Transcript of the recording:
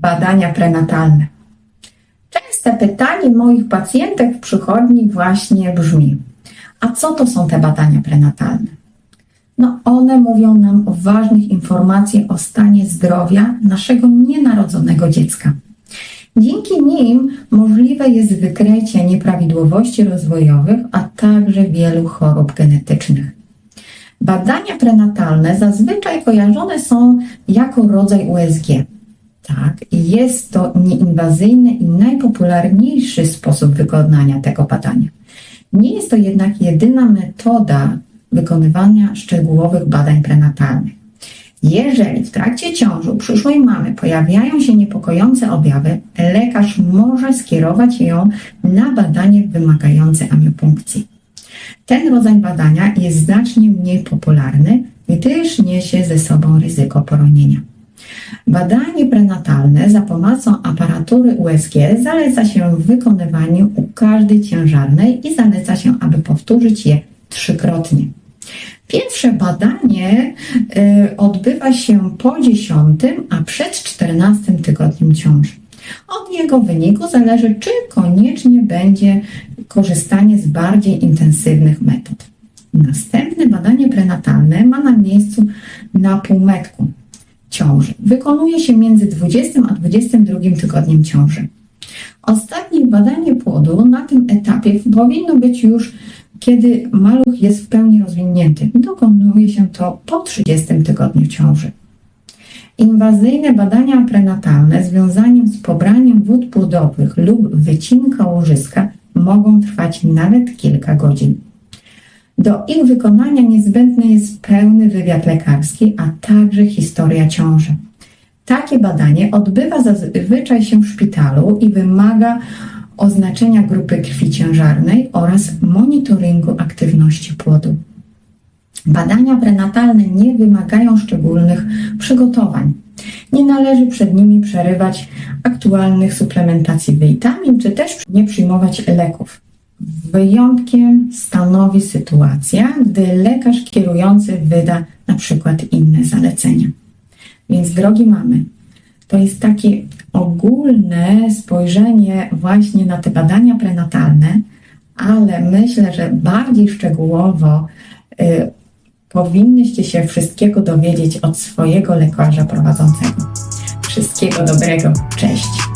Badania prenatalne. Częste pytanie moich pacjentek w przychodni właśnie brzmi: A co to są te badania prenatalne? No, one mówią nam o ważnych informacjach o stanie zdrowia naszego nienarodzonego dziecka. Dzięki nim możliwe jest wykrycie nieprawidłowości rozwojowych, a także wielu chorób genetycznych. Badania prenatalne zazwyczaj kojarzone są jako rodzaj USG. Tak, jest to nieinwazyjny i najpopularniejszy sposób wykonania tego badania. Nie jest to jednak jedyna metoda wykonywania szczegółowych badań prenatalnych. Jeżeli w trakcie ciąży przyszłej mamy pojawiają się niepokojące objawy, lekarz może skierować ją na badanie wymagające amiopunkcji. Ten rodzaj badania jest znacznie mniej popularny, gdyż niesie ze sobą ryzyko poronienia. Badanie prenatalne za pomocą aparatury USG zaleca się w wykonywaniu u każdej ciężarnej i zaleca się, aby powtórzyć je trzykrotnie. Pierwsze badanie y, odbywa się po 10, a przed 14 tygodniem ciąży. Od jego wyniku zależy, czy koniecznie będzie korzystanie z bardziej intensywnych metod. Następne badanie prenatalne ma na miejscu na półmetku ciąży. Wykonuje się między 20 a 22 tygodniem ciąży. Ostatnie badanie płodu na tym etapie powinno być już, kiedy maluch jest w pełni rozwinięty. Dokonuje się to po 30 tygodniu ciąży. Inwazyjne badania prenatalne związaniem z pobraniem wód płodowych lub wycinka łożyska mogą trwać nawet kilka godzin. Do ich wykonania niezbędny jest pełny wywiad lekarski, a także historia ciąży. Takie badanie odbywa zazwyczaj się w szpitalu i wymaga oznaczenia grupy krwi ciężarnej oraz monitoringu aktywności płodu. Badania prenatalne nie wymagają szczególnych przygotowań. Nie należy przed nimi przerywać aktualnych suplementacji witamin, czy też nie przyjmować leków. Wyjątkiem stanowi sytuacja, gdy lekarz kierujący wyda na przykład inne zalecenia. Więc drogi mamy, to jest takie ogólne spojrzenie właśnie na te badania prenatalne, ale myślę, że bardziej szczegółowo y, powinnyście się wszystkiego dowiedzieć od swojego lekarza prowadzącego. Wszystkiego dobrego. Cześć.